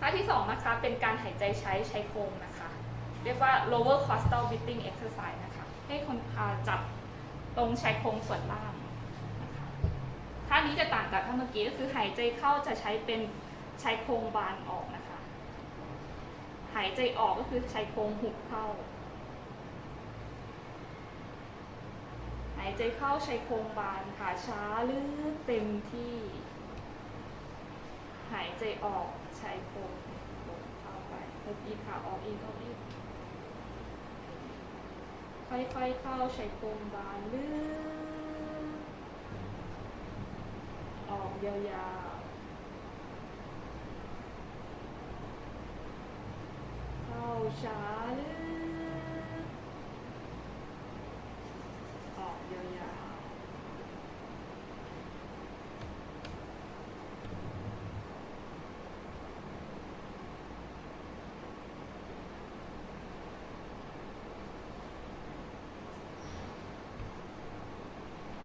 ท่าที่สองนะคะ เป็นการหายใจใช้ใช้โครงนะคะ เรียกว่า lower costal breathing exercise นะคะ ให้คนอ่าจับตรงชายโครงส่วนล่างนะคะท่านี้จะต่างจากท่าเมื่อกี้ก็คือหายใจเข้าจะใช้เป็นชายโครงบานออกนะคะ หายใจออกก็คือชายโครงหุบเข้า หายใจเข้าชายโครงบานค่ะช้าลึกเต็มที่ายใจออกชายโครงลงเข้าไปหุบอีกค่ะออกอีกออกอีกค่อยๆเข้าชายโครงบานลึกออกยาวๆเข้าช้า